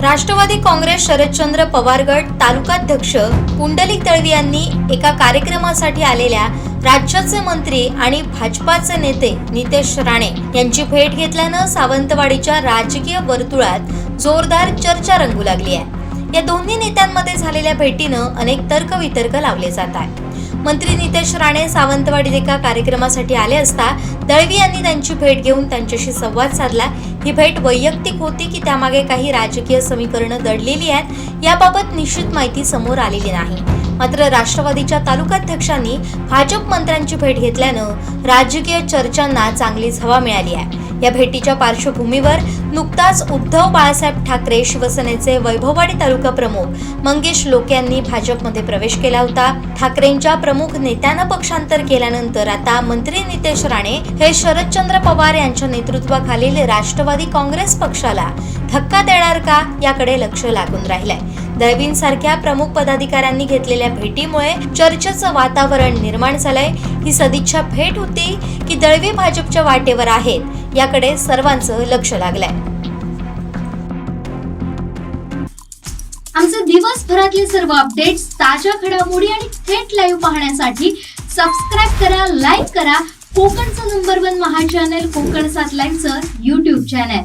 राष्ट्रवादी काँग्रेस शरदचंद्र पवार गट तालुकाध्यक्ष पुंडलिक तळवी यांनी एका कार्यक्रमासाठी आलेल्या राज्याचे मंत्री आणि भाजपाचे नेते नितेश राणे यांची भेट घेतल्यानं सावंतवाडीच्या राजकीय वर्तुळात जोरदार चर्चा रंगू लागली आहे. या दोन्ही नेत्यांमध्ये झालेल्या भेटीनं अनेक तर्कवितर्क लावले जात आहे मंत्री नितेश राणे सावंतवाडीत एका कार्यक्रमासाठी आले असता दळवी यांनी त्यांची भेट घेऊन त्यांच्याशी संवाद साधला. ही भेट वैयक्तिक होती की त्यामागे काही राजकीय समीकरणं दडलेली आहेत याबाबत निश्चित माहिती समोर आलेली नाही. मात्र राष्ट्रवादीच्या तालुकाध्यक्षांनी भाजप मंत्र्यांची भेट घेतल्यानं राजकीय चर्चांना चांगलीच हवा मिळाली आहे. या भेटीच्या पार्श्वभूमीवर नुकताच उद्धव बाळासाहेब ठाकरे शिवसेनेचे वैभववाडी तालुका प्रमुख मंगेश लोके यांनी भाजपमध्ये प्रवेश केला होता. ठाकरेंच्या प्रमुख नेत्यानं पक्षांतर केल्यानंतर आता मंत्री नितेश राणे हे शरदचंद्र पवार यांच्या नेतृत्वाखालील राष्ट्रवादी काँग्रेस पक्षाला धक्का देणार का याकडे लक्ष लागून राहिलंय. दळवींसारख्या प्रमुख पदाधिकाऱ्यांनी घेतलेल्या भेटीमुळे चर्चेचं वातावरण निर्माण झालंय. ही सदिच्छा भेट होती की दळवी भाजपच्या वाटेवर आहेत याकडे सर्वांचं लक्ष लागलंय. आमचे दिवसभरातले सर्व अपडेट्स ताज्या घडामोडी आणि थेट लाईव्ह पाहण्यासाठी सबस्क्राईब करा लाईक करा. कोकणचं नंबर वन महा चॅनल कोकण सात लाईनचं युट्यूब चॅनल